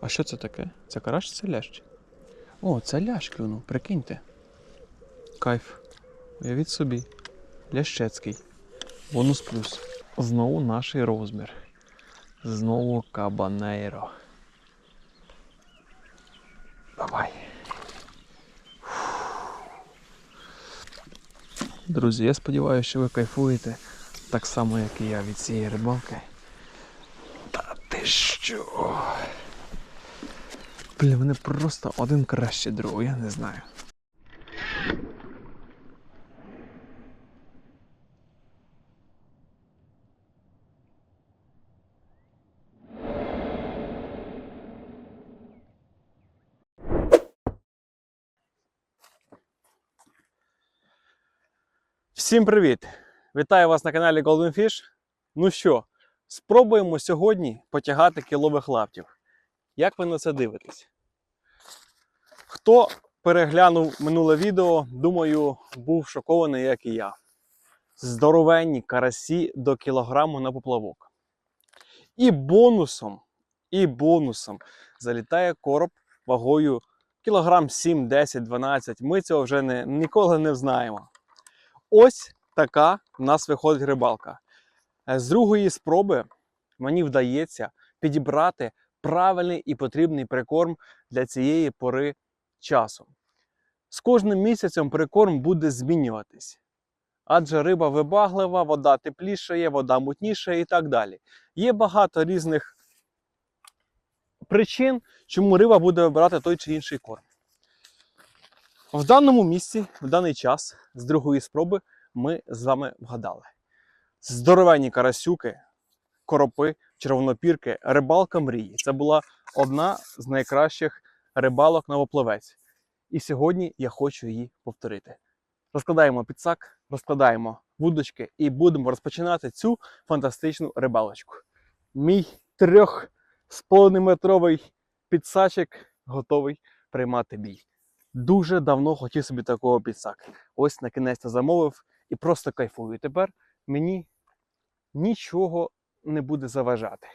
А що це таке? Це карась чи це лящ? О, це лящ клюнув, прикиньте. Кайф. Уявіть собі. Лящецький. Бонус плюс. Знову наш розмір. Знову кабанейро. Давай. Друзі, я сподіваюся, що ви кайфуєте так само, як і я від цієї рибалки. Та ти що? Бля, мене просто один краще другого, я не знаю. Всім привіт! Вітаю вас на каналі Golden Fish. Ну що, спробуємо сьогодні потягати кілових лаптів. Як ви на це дивитесь? Хто переглянув минуле відео, думаю, був шокований, як і я. Здоровенні карасі до кілограму на поплавок. І бонусом, і бонусом залітає короб вагою кілограм 7, 10, 12. Ми цього вже не, ніколи не знаємо. Ось така в нас виходить рибалка. Е, З другої спроби мені вдається підібрати правильний і потрібний прикорм для цієї пори часу. З кожним місяцем прикорм буде змінюватись. Адже риба вибаглива, вода теплішає, вода мутнішає і так далі. Є багато різних причин, чому риба буде вибирати той чи інший корм. В даному місці, в даний час, з другої спроби, ми з вами вгадали. Здоровенні карасюки, коропи, червонопірки, рибалка мрії. Це була одна з найкращих рибалок на воплавець. І сьогодні я хочу її повторити. Розкладаємо підсак, розкладаємо вудочки і будемо розпочинати цю фантастичну рибалочку. Мій трьох з половинометровий підсачик готовий приймати бій. Дуже давно хотів собі такого підсака. Ось на кінець замовив і просто кайфую. Тепер мені нічого не буде заважати.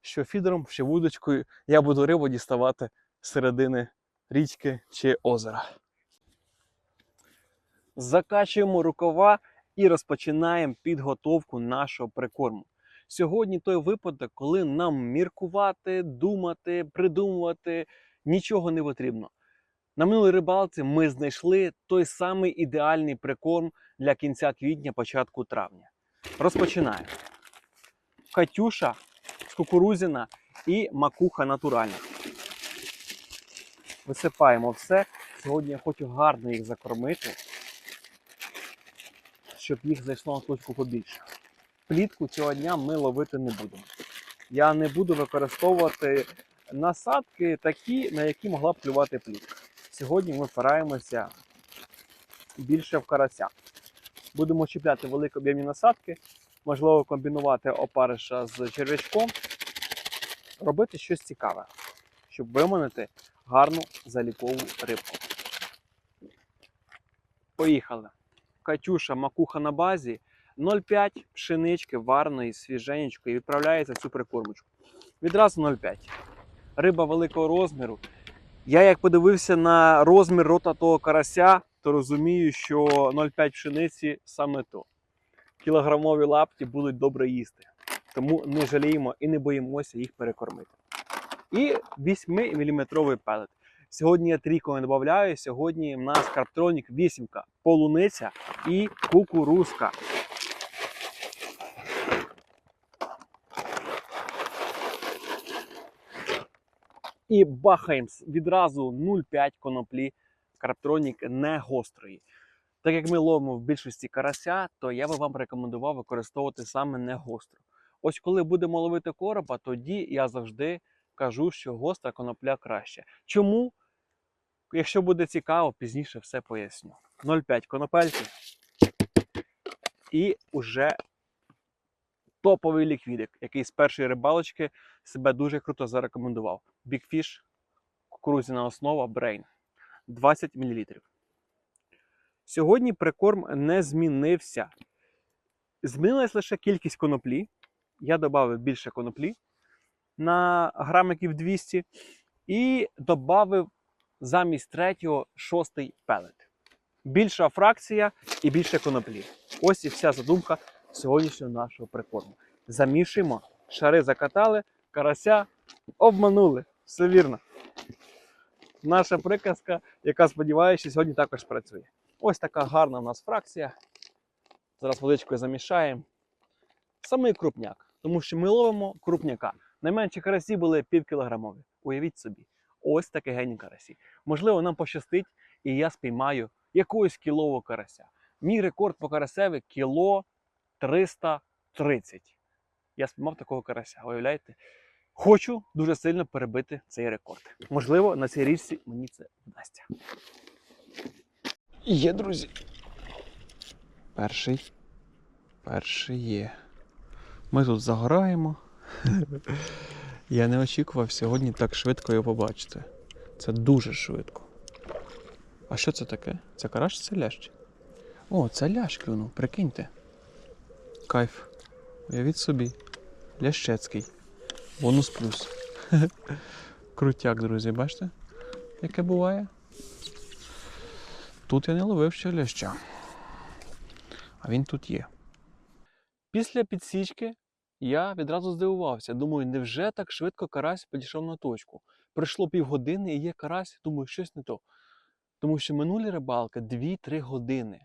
Що фідером, що вудочкою я буду рибу діставати з середини річки чи озера. Закачуємо рукава і розпочинаємо підготовку нашого прикорму. Сьогодні той випадок, коли нам міркувати, думати, придумувати нічого не потрібно. На минулій рибалці ми знайшли той самий ідеальний прикорм для кінця квітня, початку травня. Розпочинаємо. Катюша кукурузіна і макуха натуральна. Висипаємо все. Сьогодні я хочу гарно їх закормити, щоб їх зайшло на точку побільше. Плітку цього дня ми ловити не будемо. Я не буду використовувати насадки такі, на які могла б клювати плітка. Сьогодні ми впираємося більше в карася. Будемо чіпляти великі об'ємні насадки, можливо, комбінувати опариша з черв'ячком, робити щось цікаве, щоб виманити гарну залікову рибку. Поїхали. Катюша макуха на базі 0,5 пшенички варної свіженечкої відправляється в цю прикормочку. Відразу 0,5. Риба великого розміру. Я як подивився на розмір рота того карася, то розумію, що 0,5 пшениці саме то. Кілограмові лапті будуть добре їсти. Тому не жаліємо і не боїмося їх перекормити. І 8-мм пелет. Сьогодні я трійку не додаю. Сьогодні в нас Карптронік 8, полуниця і кукурузка. І бахаємо відразу 0,5 коноплі Карптронік не гострої. Так як ми ловимо в більшості карася, то я би вам рекомендував використовувати саме не гостру. Ось коли будемо ловити короба, тоді я завжди кажу, що гостра конопля краще. Чому? Якщо буде цікаво, пізніше все поясню. 0,5 конопельки. І уже топовий ліквідик, який з першої рибалочки себе дуже круто зарекомендував. Fish, кукурузяна основа, Brain. 20 мл. Сьогодні прикорм не змінився. Змінилась лише кількість коноплі. Я додав більше коноплі на грамиків 200. і додав замість третього шостий пелет. Більша фракція і більше коноплі. Ось і вся задумка сьогоднішнього нашого прикорму. Замішуємо, шари закатали, карася обманули. Все вірно. Наша приказка, яка сподіваюся, сьогодні також працює. Ось така гарна у нас фракція. Зараз водичкою замішаємо. Самий крупняк, тому що ми ловимо крупняка. Найменші карасі були півкілограмові. Уявіть собі, ось таке гені карасі. Можливо, нам пощастить, і я спіймаю якогось кілового карася. Мій рекорд по карасеві кіло 330. Я спіймав такого карася. Уявляєте? Хочу дуже сильно перебити цей рекорд. Можливо, на цій річці мені це вдасться. Є, друзі. Перший. Перший є. Ми тут загораємо. Я не очікував сьогодні так швидко його побачити. Це дуже швидко. А що це таке? Це караш чи це лящ? О, це лящ клюнув, прикиньте. Кайф. Уявіть собі. Лящецький. Бонус плюс. Крутяк, друзі, бачите? Яке буває? Тут я не ловив ще ляща. А він тут є. Після підсічки я відразу здивувався. Думаю, невже так швидко карась підійшов на точку? Пройшло півгодини і є карась, думаю, щось не то. Тому що минулі рибалки 2-3 години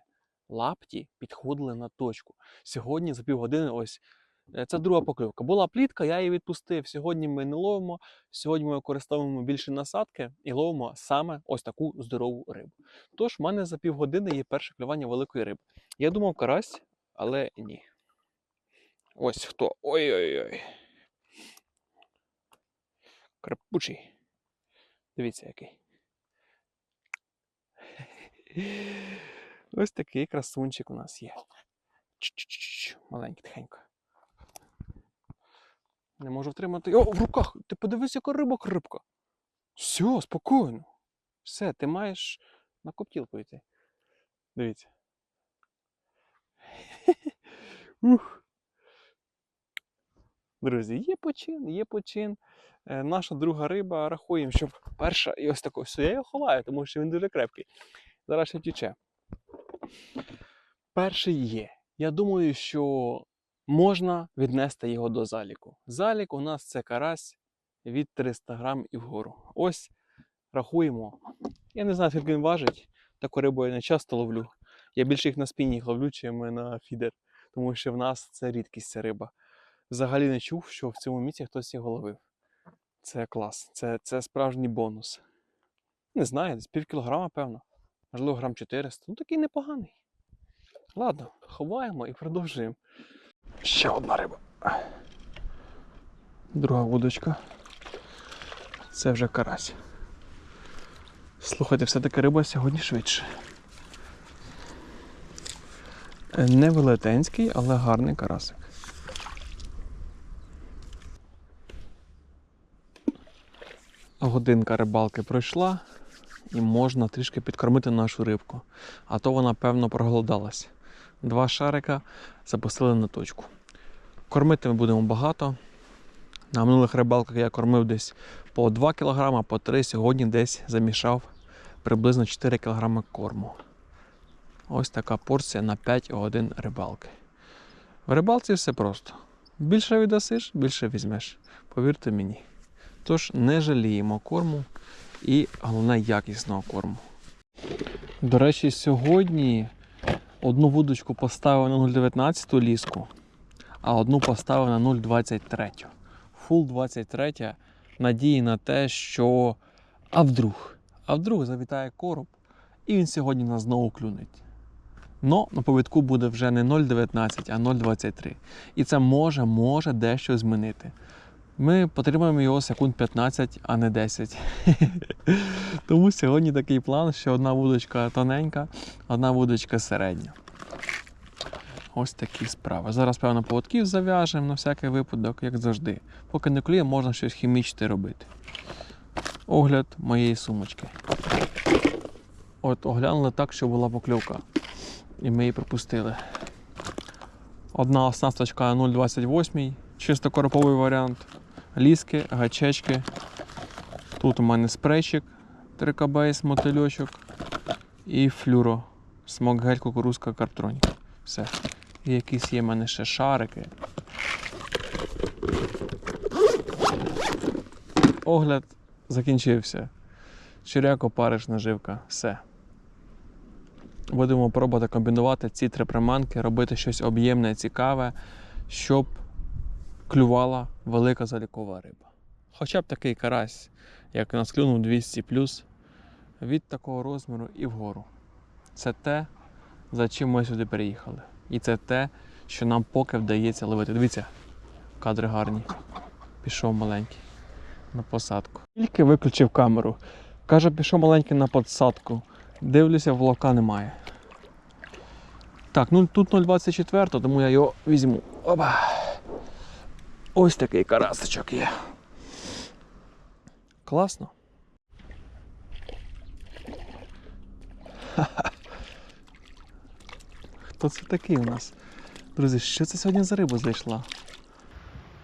лапті підходили на точку. Сьогодні за півгодини ось це друга покльовка. Була плітка, я її відпустив. Сьогодні ми не ловимо. Сьогодні ми використовуємо більше насадки і ловимо саме ось таку здорову рибу. Тож в мене за півгодини є перше клювання великої риби. Я думав карась, але ні. Ось хто. Ой-ой-ой. Крепучий. Дивіться який. Ось такий красунчик у нас є. Маленький тихенько. Не можу втримати. О, в руках! Ти подивись, яка риба крипка. Все, спокійно. Все, ти маєш на коптілку йти. Дивіться. Ух. Друзі, є почин, є почин. Е, наша друга риба рахуємо, щоб перша і ось тако. Все, я його ховаю, тому що він дуже крепкий. Зараз ще тіче. Перший є. Я думаю, що можна віднести його до заліку. Залік у нас це карась від 300 грам і вгору. Ось рахуємо. Я не знаю, скільки він важить. Таку рибу я не часто ловлю. Я більше їх на спінінг ловлю, чим на фідер, тому що в нас це рідкість ця риба. Взагалі не чув, що в цьому місці хтось його ловив. Це клас, це, це справжній бонус. Не знаю, десь пів кілограма, певно. Можливо, грам 400. Ну такий непоганий. Ладно, ховаємо і продовжуємо. Ще одна риба. Друга вудочка. Це вже карась. Слухайте, все-таки риба сьогодні швидше. Не велетенський, але гарний карасик. Годинка рибалки пройшла і можна трішки підкормити нашу рибку. А то вона, певно, проголодалась. Два шарика запустили на точку. Кормити ми будемо багато. На минулих рибалках я кормив десь по 2 кг, по 3 сьогодні десь замішав приблизно 4 кг корму. Ось така порція на 5 годин рибалки. В рибалці все просто. Більше віддасиш, більше візьмеш. Повірте мені. Тож не жаліємо корму і головне якісного корму. До речі, сьогодні одну вудочку поставив на 0,19 ліску, а одну поставив на 0,23. Фул 23 надії на те, що а вдруг, а вдруг завітає короб, і він сьогодні нас знову клюнеть. Но на повідку буде вже не 0,19, а 0,23. І це може, може дещо змінити. Ми потримаємо його секунд 15, а не 10. Тому сьогодні такий план, що одна вудочка тоненька, одна вудочка середня. Ось такі справи. Зараз, певно, поводків зав'яжемо на всякий випадок, як завжди. Поки не клює, можна щось хімічне робити. Огляд моєї сумочки. От оглянули так, що була покльовка. І ми її пропустили. Одна оснасточка 0,28, чисто короповий варіант. Ліски, гачечки. Тут у мене спрейчик, трикабейс, мотильочок і флюро. Смокгель, кукурузка, картроніка. Все. І якісь є в мене ще шарики. Огляд закінчився. Черяк, опариш, наживка. Все. Будемо пробувати комбінувати ці три приманки, робити щось об'ємне, цікаве, щоб клювала велика залікова риба. Хоча б такий карась, як нас клюнув 200 від такого розміру і вгору. Це те, за чим ми сюди приїхали. І це те, що нам поки вдається ловити. Дивіться, кадри гарні. Пішов маленький на посадку. Тільки виключив камеру. Каже, пішов маленький на посадку. Дивлюся, влока немає. Так, ну тут 0,24, тому я його візьму. Опа. Ось такий карасичок є. Класно. Хто це такий у нас? Друзі, що це сьогодні за риба зайшла?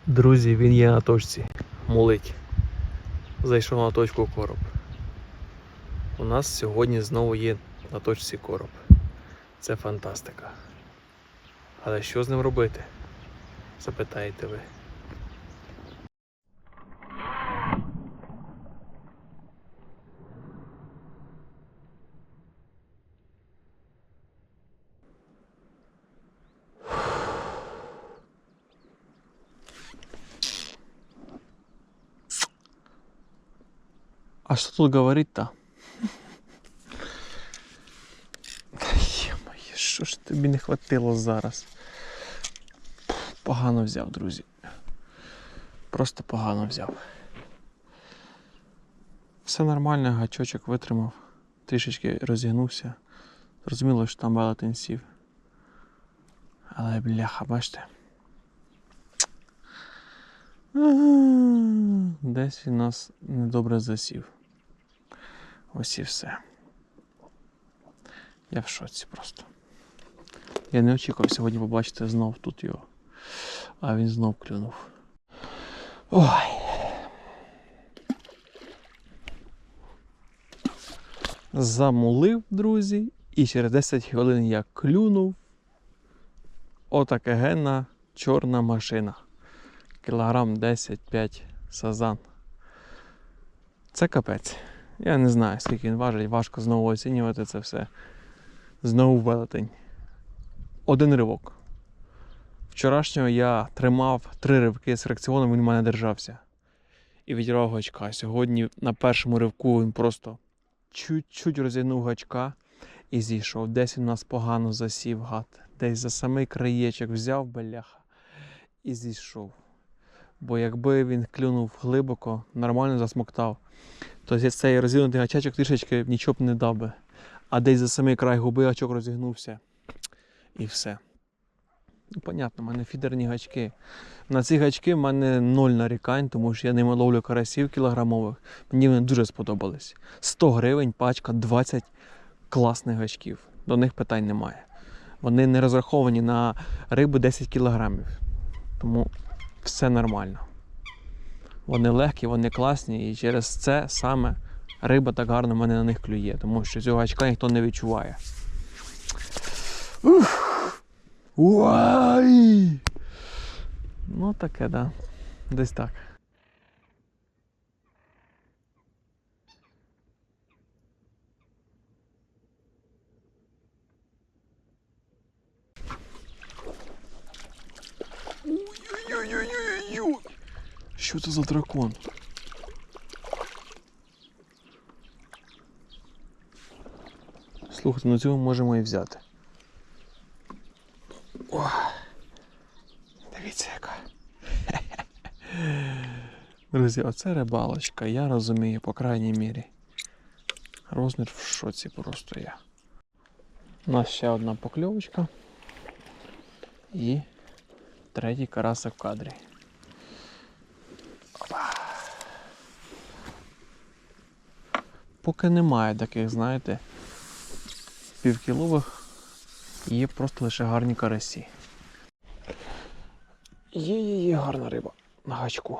Друзі, він є на точці. Мулить. Зайшов на точку короб. У нас сьогодні знову є на точці короб. Це фантастика. Але що з ним робити? Запитаєте ви. А что тут говорить-то? Є-моє, що ж тобі не хватило зараз? Погано взяв, друзі. Просто погано взяв. Все нормально, гачочок витримав, трішечки розігнувся. Зрозуміло, що там велетень сів. Але бляха, бачите. Десь він нас недобре засів. Ось і все. Я в шоці просто. Я не очікував сьогодні побачити знов тут його. А він знов клюнув. Ой. Замулив, друзі, і через 10 хвилин я клюнув. Отаке генна чорна машина. Кілограм 10-5 сазан. Це капець. Я не знаю, скільки він важить, важко знову оцінювати це все. Знову велетень. Один ривок. Вчорашнього я тримав три ривки з фракціоном, він у мене держався. І відірвав гачка. Сьогодні на першому ривку він просто чуть-чуть розігнув гачка і зійшов. Десь він нас погано засів гад. Десь за самий краєчок взяв беляха і зійшов. Бо якби він клюнув глибоко, нормально засмоктав, то цей розігнутий гачечок трішечки нічого б не дав би. А десь за самий край губи гачок розігнувся. І все. Ну, понятно, в мене фідерні гачки. На ці гачки в мене ноль нарікань, тому що я ними ловлю карасів кілограмових. Мені вони дуже сподобались. 100 гривень, пачка, 20 класних гачків. До них питань немає. Вони не розраховані на рибу 10 кілограмів. Тому все нормально. Вони легкі, вони класні, і через це саме риба так гарно мене на них клює, тому що цього гачка ніхто не відчуває. Ух! Уай! Ну таке, да. Десь так. Ой-ой-ой-ой-ой! Що це за дракон? Слухайте, ну цього можемо і взяти. О, дивіться яка. Друзі, оце рибалочка, я розумію, по крайній мірі. Розмір в шоці просто я. У нас ще одна покльовочка. І третій карасик в кадрі. Поки немає таких, знаєте, півкілових, є просто лише гарні карасі. Є, є, є гарна риба на гачку.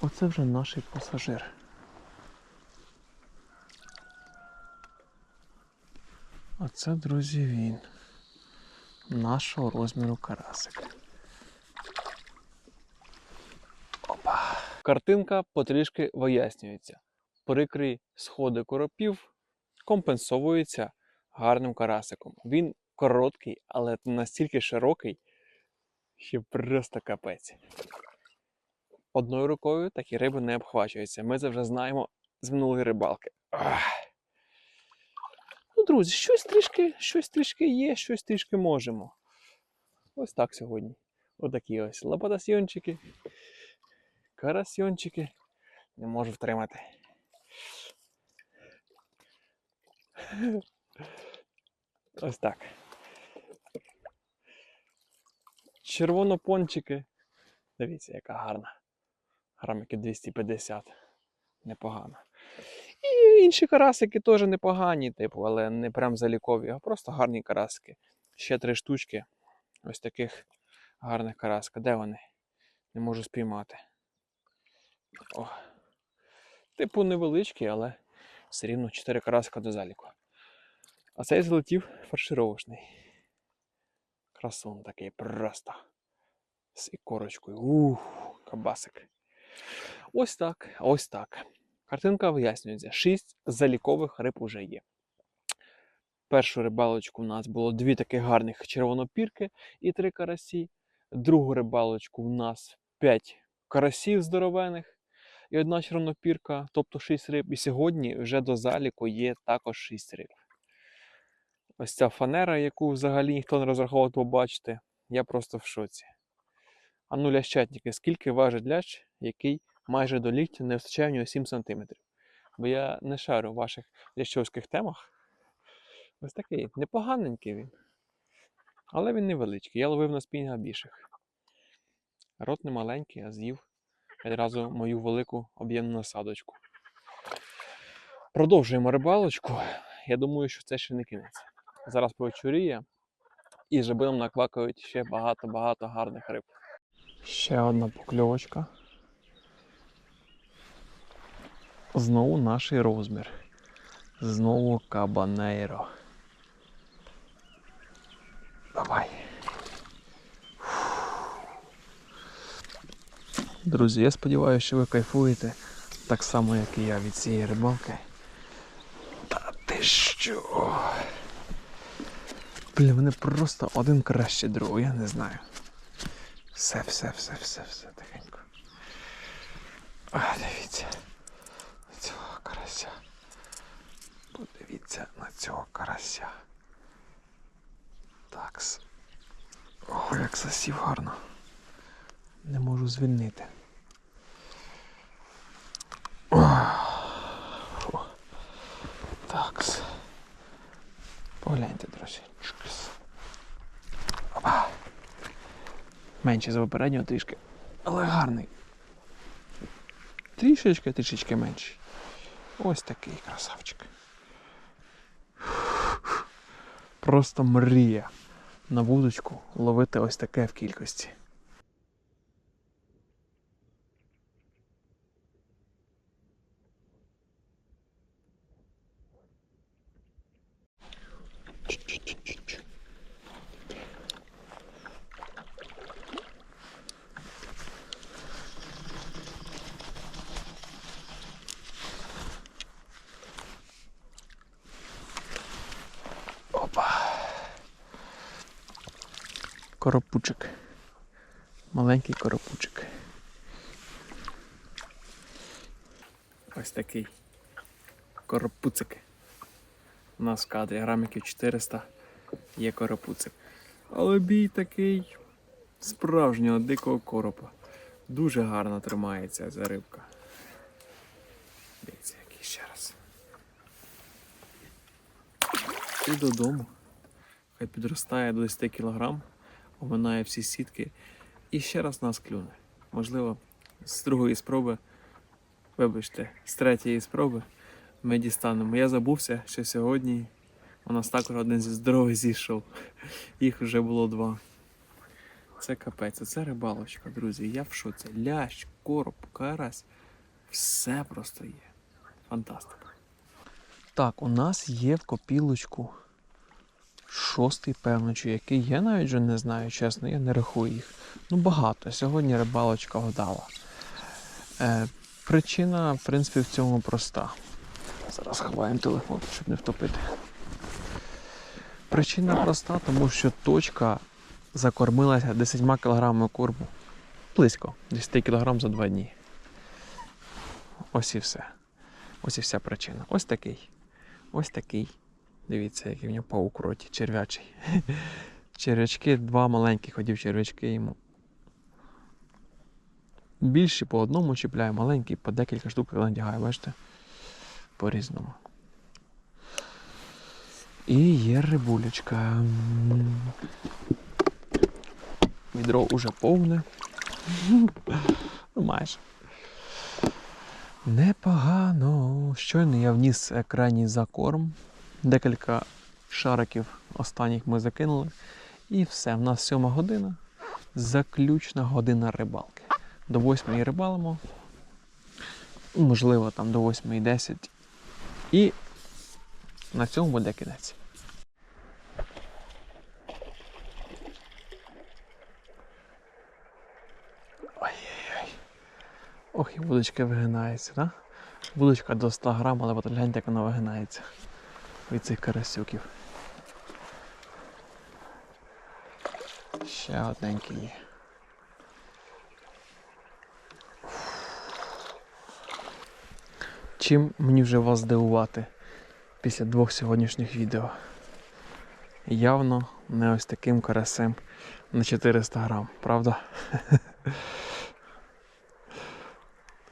Оце вже наш пасажир. А це, друзі, він. Нашого розміру карасик. Картинка потрішки вияснюється. Прикрий сходи коропів компенсовується гарним карасиком. Він короткий, але настільки широкий, що просто капець. Одною рукою такі риби не обхвачуються. Ми це вже знаємо з минулої рибалки. Ах. Ну, друзі, щось трішки, щось трішки є, щось трішки можемо. Ось так сьогодні. Отакі ось лопатасьйончики, карасьйончики. Не можу втримати. Ось так. Червонопончики. Дивіться, яка гарна. Грамики 250. Непогано. І інші карасики теж непогані, типу, але не прям залікові, а просто гарні карасики. Ще три штучки. Ось таких гарних караска. Де вони? Не можу спіймати. О. Типу невеличкі, але все рівно 4 карасика до заліку. А цей злетів фаршировочний. Красун такий просто. З ікорочкою. Ух, кабасик. Ось так, ось так. Картинка вияснюється. Шість залікових риб уже є. Першу рибалочку у нас було дві таких гарних червонопірки і три карасі. Другу рибалочку у нас п'ять карасів здоровених і одна червонопірка, тобто шість риб. І сьогодні вже до заліку є також шість риб. Ось ця фанера, яку взагалі ніхто не розраховував побачити, я просто в шоці. А ну лящатники, скільки важить лящ, який майже до ліктя не вистачає в нього 7 см. Бо я не шарю в ваших лящовських темах. Ось такий непоганенький він. Але він невеличкий. Я ловив на спінга більших. Рот не маленький, а з'їв відразу мою велику об'ємну насадочку. Продовжуємо рибалочку. Я думаю, що це ще не кінець. Зараз повечоріє і жабином наквакають ще багато-багато гарних риб. Ще одна покльовочка. Знову наш розмір. Знову кабанейро. Давай. Друзі, я сподіваюся, що ви кайфуєте так само, як і я від цієї рибалки. Та ти що? Блін, вони просто один краще другого, я не знаю. Все, все, все, все, все тихенько. А, дивіться. На цього карася. Подивіться на цього карася. Такс. О, як засів гарно. Не можу звільнити. Такс. Погляньте, друзі. Опа. Менше за попереднього трішки. Але гарний. Трішечки, трішечки менший. Ось такий красавчик. Просто мрія на вудочку ловити ось таке в кількості. Чу-чу-чу-чу-чу. Опа. Коропучик. Маленький коропучик. Ось такий коропуцик. Кадрі граміків 400 є коропуцик. Але бій такий справжнього дикого коропа. Дуже гарно тримається ця рибка. Дивіться, який ще раз. І додому. Хай підростає до 10 кг, оминає всі сітки і ще раз нас клюне. Можливо, з другої спроби, вибачте, з третьої спроби ми дістанемо. Я забувся, що сьогодні у нас також один зі здоровий зійшов. Їх вже було два. Це капець, це рибалочка, друзі. Я в шоці. Лящ, короб, карась. Все просто є. Фантастика. Так, у нас є в копілочку шостий, певно, чи який. Я навіть вже не знаю, чесно, я не рахую їх. Ну, багато. Сьогодні рибалочка вдала. Е, причина, в принципі, в цьому проста. Зараз ховаємо телефон, щоб не втопити. Причина проста, тому що точка закормилася 10 кг корму. Близько 10 кг за 2 дні. Ось і все. Ось і вся причина. Ось такий. Ось такий. Дивіться, який в нього паук в роті, черв'ячий. Черв'ячки, два маленькі ходів черв'ячки йому. Більші по одному чіпляю, маленький по декілька штук надягаю, бачите? По-різному. І є рибулечка. Відро уже повне. Ну, майже. Непогано. Щойно я вніс крайній закорм. Декілька шариків останніх ми закинули. І все. В нас сьома година. Заключна година рибалки. До восьмої рибалимо. Можливо, там до восьмої десять. І на цьому буде кінець. Ой-ой-ой. Ох, і вудочка вигинається, да? Вудочка до 100 грам, але от гляньте, як вона вигинається від цих карасюків. Ще одненький є. Чим мені вже вас здивувати після двох сьогоднішніх відео? Явно не ось таким карасем на 400 грам, правда?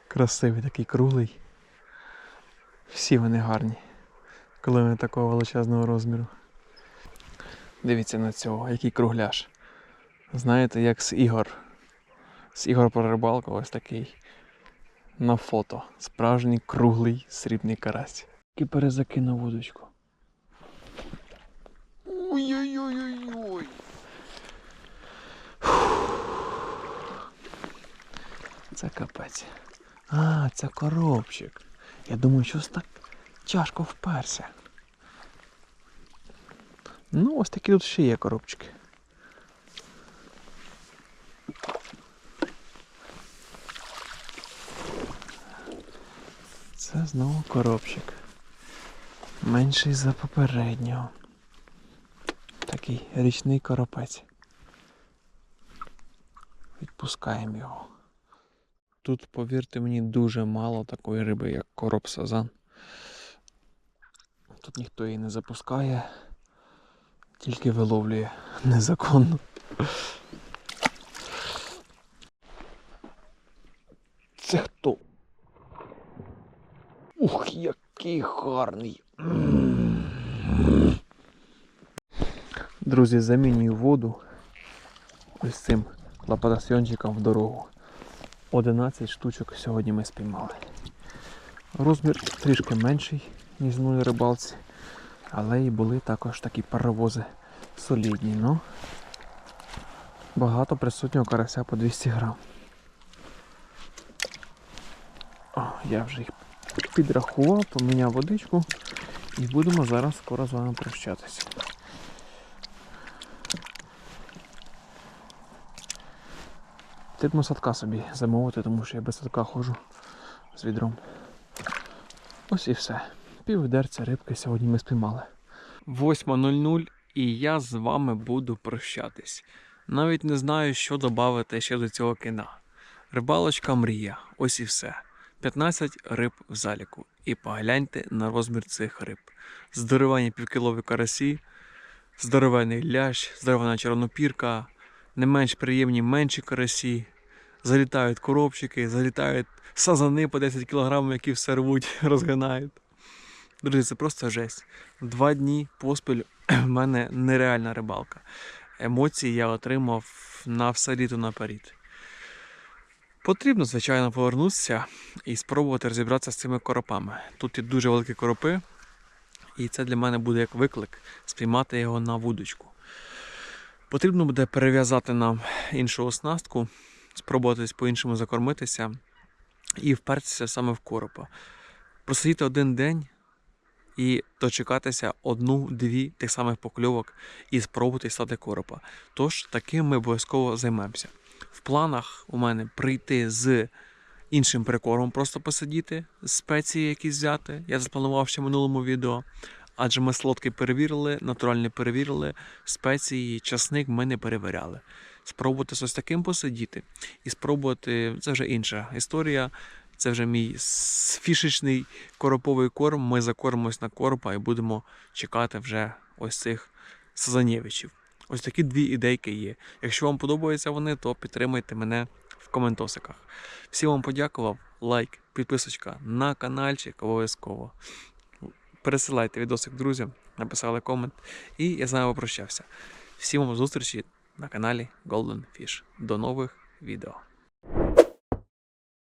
Красивий такий круглий. Всі вони гарні, коли вони такого величезного розміру. Дивіться на цього, який кругляш. Знаєте, як з ігор. З ігор про рибалку ось такий. На фото. Справжній круглий срібний карась. І перезакинув вудочку. Ой-ой-ой-ой-ой. Це капець. А, це коробчик. Я думаю, щось так тяжко вперся. Ну, ось такі тут ще є коробчики. Це знову коробчик. Менший за попереднього. Такий річний коропець. Відпускаємо його. Тут, повірте мені, дуже мало такої риби, як короб сазан. Тут ніхто її не запускає, тільки виловлює незаконно. Це хто? Ух, який гарний. Друзі, замінюю воду ось цим лапатасьончиком в дорогу. 11 штучок сьогодні ми спіймали. Розмір трішки менший, ніж на рибалці, але і були також такі паровози солідні. Ну, багато присутнього карася по 200 грам. О, я вже їх підрахував, поміняв водичку і будемо зараз скоро з вами прощатися. Треба садка собі замовити, тому що я без садка ходжу з відром. Ось і все. Пів відерця рибки сьогодні ми спіймали. 8.00 і я з вами буду прощатись. Навіть не знаю, що додати ще до цього кіна. Рибалочка мрія, ось і все. 15 риб в заліку. І погляньте на розмір цих риб. Здоровенні півкілові карасі, здоровений лящ, здоровена червонопірка, не менш приємні менші карасі. Залітають коробчики, залітають сазани по 10 кг, які все рвуть, розгинають. Друзі, це просто жесть. Два дні поспіль в мене нереальна рибалка. Емоції я отримав на все літо наперед. Потрібно, звичайно, повернутися і спробувати розібратися з цими коропами. Тут є дуже великі коропи, і це для мене буде як виклик спіймати його на вудочку. Потрібно буде перев'язати нам іншу оснастку, спробувати по-іншому закормитися і впертися саме в коропа. Просидіти один день і дочекатися одну-дві тих самих покльовок і спробувати стати коропа. Тож таким ми обов'язково займемося. Планах у мене прийти з іншим прикормом, просто посидіти, спеції якісь взяти. Я запланував ще в минулому відео. Адже ми солодкий перевірили, натуральний перевірили, спеції, часник ми не перевіряли. Спробувати з ось таким посидіти і спробувати, це вже інша історія. Це вже мій фішечний короповий корм. Ми закормимось на коропа і будемо чекати вже ось цих сазанєвичів. Ось такі дві ідейки є. Якщо вам подобаються вони, то підтримайте мене в коментосиках. Всім вам подякував. Лайк, підписочка на каналчик обов'язково. Пересилайте відосик друзям, написали комент. І я з вами попрощався. Всім вам зустрічі на каналі Golden Fish. До нових відео.